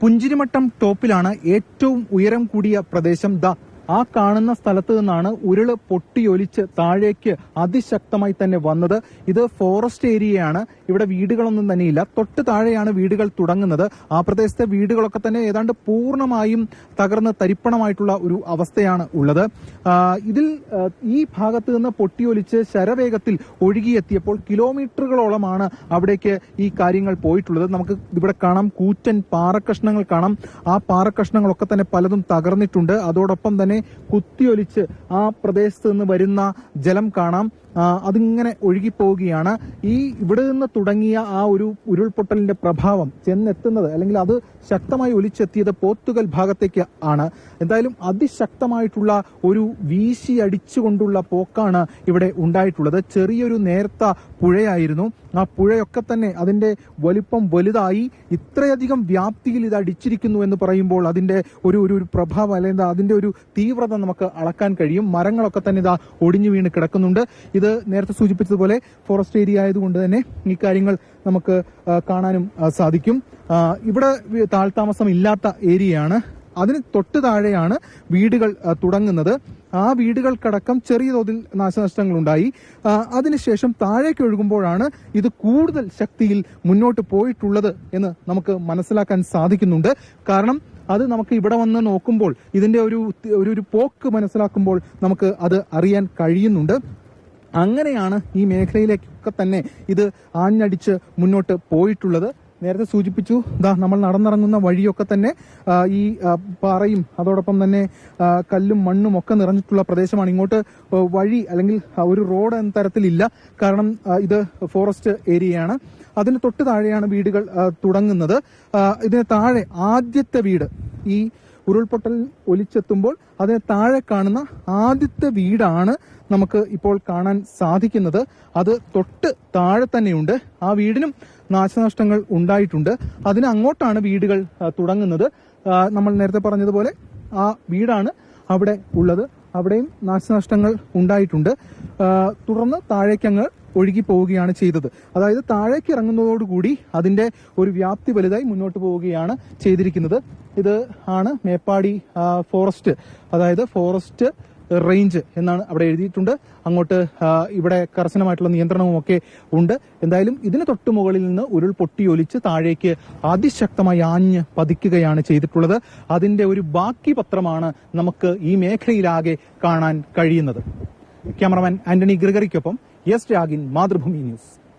പുഞ്ചിരിമട്ടം ടോപ്പിലാണ് ഏറ്റവും ഉയരം കൂടിയ പ്രദേശം ദ ആ കാണുന്ന സ്ഥലത്ത് നിന്നാണ് ഉരുൾ പൊട്ടിയൊലിച്ച് താഴേക്ക് അതിശക്തമായി തന്നെ വന്നത്. ഇത് ഫോറസ്റ്റ് ഏരിയയാണ് ഇവിടെ വീടുകളൊന്നും തന്നെ ഇല്ല തൊട്ട് താഴെയാണ് വീടുകൾ തുടങ്ങുന്നത്. ആ പ്രദേശത്തെ വീടുകളൊക്കെ തന്നെ ഏതാണ്ട് പൂർണമായും തകർന്ന് തരിപ്പണമായിട്ടുള്ള ഒരു അവസ്ഥയാണ് ഉള്ളത്. ഇതിൽ ഈ ഭാഗത്ത് നിന്ന് പൊട്ടിയൊലിച്ച് ശരവേഗത്തിൽ ഒഴുകിയെത്തിയപ്പോൾ കിലോമീറ്ററുകളോളമാണ് അവിടേക്ക് ഈ കാര്യങ്ങൾ പോയിട്ടുള്ളത്. നമുക്ക് ഇവിടെ കാണാം. കൂറ്റൻ പാറക്കഷ്ണങ്ങൾ കാണാം. ആ പാറക്കഷ്ണങ്ങളൊക്കെ തന്നെ പലതും തകർന്നിട്ടുണ്ട്. അതോടൊപ്പം തന്നെ കുത്തിയൊലിച്ച് ആ പ്രദേശത്ത് നിന്ന് വരുന്ന ജലം കാണാം. അതിങ്ങനെ ഒഴുകിപ്പോവുകയാണ്. ഈ ഇവിടെ നിന്ന് തുടങ്ങിയ ആ ഒരു ഉരുൾപൊട്ടലിന്റെ പ്രഭാവം ചെന്നെത്തുന്നത് അല്ലെങ്കിൽ അത് ശക്തമായി ഒലിച്ചെത്തിയത് പോത്തുകൽ ഭാഗത്തേക്ക് ആണ്. എന്തായാലും അതിശക്തമായിട്ടുള്ള ഒരു വീശി അടിച്ചുകൊണ്ടുള്ള പോക്കാണ് ഇവിടെ ഉണ്ടായിട്ടുള്ളത്. ചെറിയൊരു നേർത്ത പുഴയായിരുന്നു. ആ പുഴയൊക്കെ തന്നെ അതിന്റെ വലിപ്പം വലുതായി ഇത്രയധികം വ്യാപ്തിയിൽ ഇത് അടിച്ചിരിക്കുന്നു എന്ന് പറയുമ്പോൾ അതിന്റെ ഒരു ഒരു പ്രഭാവം അല്ലെങ്കിൽ അതിന്റെ ഒരു തീവ്രത നമുക്ക് അളക്കാൻ കഴിയും. മരങ്ങളൊക്കെ തന്നെ ഇതാ ഒടിഞ്ഞു വീണ് കിടക്കുന്നുണ്ട്. ഇത് നേരത്തെ സൂചിപ്പിച്ചതുപോലെ ഫോറസ്റ്റ് ഏരിയ ആയതുകൊണ്ട് തന്നെ ഈ കാര്യങ്ങൾ നമുക്ക് കാണാനും സാധിക്കും. ഇവിടെ താഴ്താമസം ഇല്ലാത്ത ഏരിയയാണ്. അതിന് തൊട്ട് താഴെയാണ് വീടുകൾ തുടങ്ങുന്നത്. ആ വീടുകൾക്കടക്കം ചെറിയ തോതിൽ നാശനഷ്ടങ്ങൾ ഉണ്ടായി അതിനുശേഷം താഴേക്ക് ഒഴുകുമ്പോഴാണ് ഇത് കൂടുതൽ ശക്തിയിൽ മുന്നോട്ട് പോയിട്ടുള്ളത് എന്ന് നമുക്ക് മനസ്സിലാക്കാൻ സാധിക്കുന്നുണ്ട്. കാരണം അത് നമുക്ക് ഇവിടെ വന്ന് നോക്കുമ്പോൾ ഇതിന്റെ ഒരു ഒരു പോക്ക് മനസ്സിലാക്കുമ്പോൾ നമുക്ക് അത് അറിയാൻ കഴിയുന്നുണ്ട്. അങ്ങനെയാണ് ഈ മേഖലയിലേക്കൊക്കെ തന്നെ ഇത് ആഞ്ഞടിച്ച് മുന്നോട്ട് പോയിട്ടുള്ളത്. നേരത്തെ സൂചിപ്പിച്ചു ദാ നമ്മൾ നടന്നിറങ്ങുന്ന വഴിയൊക്കെ തന്നെ ഈ പാറയും അതോടൊപ്പം തന്നെ കല്ലും മണ്ണും ഒക്കെ നിറഞ്ഞിട്ടുള്ള പ്രദേശമാണ്. ഇങ്ങോട്ട് വഴി അല്ലെങ്കിൽ ഒരു റോഡ് എന്ന തരത്തിലില്ല. കാരണം ഇത് ഫോറസ്റ്റ് ഏരിയയാണ്. അതിന് തൊട്ട് താഴെയാണ് വീടുകൾ തുടങ്ങുന്നത്. ഇതിന് താഴെ ആദ്യത്തെ വീട് ഈ ഉരുൾപൊട്ടൽ ഒലിച്ചെത്തുമ്പോൾ അതിന് താഴെ കാണുന്ന ആദ്യത്തെ വീടാണ് നമുക്ക് ഇപ്പോൾ കാണാൻ സാധിക്കുന്നത്. അത് തൊട്ട് താഴെ തന്നെയുണ്ട്. ആ വീടിനും നാശനഷ്ടങ്ങൾ ഉണ്ടായിട്ടുണ്ട്. അതിന് അങ്ങോട്ടാണ് വീടുകൾ തുടങ്ങുന്നത്. നമ്മൾ നേരത്തെ പറഞ്ഞതുപോലെ ആ വീടാണ് അവിടെ ഉള്ളത്. അവിടെയും നാശനഷ്ടങ്ങൾ ഉണ്ടായിട്ടുണ്ട്. തുടർന്ന് താഴേക്കങ്ങ് ഒഴുകി പോവുകയാണ് ചെയ്തത്. അതായത് താഴേക്ക് ഇറങ്ങുന്നതോടുകൂടി അതിന്റെ ഒരു വ്യാപ്തി വലുതായി മുന്നോട്ട് പോവുകയാണ് ചെയ്തിരിക്കുന്നത്. ഇത് ആണ് മേപ്പാടി ഫോറസ്റ്റ് അതായത് ഫോറസ്റ്റ് റേഞ്ച് എന്നാണ് അവിടെ എഴുതിയിട്ടുണ്ട്. അങ്ങോട്ട് ഇവിടെ കർശനമായിട്ടുള്ള നിയന്ത്രണവും ഒക്കെ ഉണ്ട്. എന്തായാലും ഇതിന് തൊട്ട് മുകളിൽ നിന്ന് ഉരുൾ പൊട്ടിയൊലിച്ച് താഴേക്ക് അതിശക്തമായി ആഞ്ഞ് പതിക്കുകയാണ് ചെയ്തിട്ടുള്ളത്. അതിന്റെ ഒരു ബാക്കി പത്രമാണ് നമുക്ക് ഈ മേഖലയിലാകെ കാണാൻ കഴിയുന്നത്. ക്യാമറമാൻ ആന്റണി ഗ്രിഗറിക്കൊപ്പം എസ് രാഗിൻ മാതൃഭൂമി ന്യൂസ്.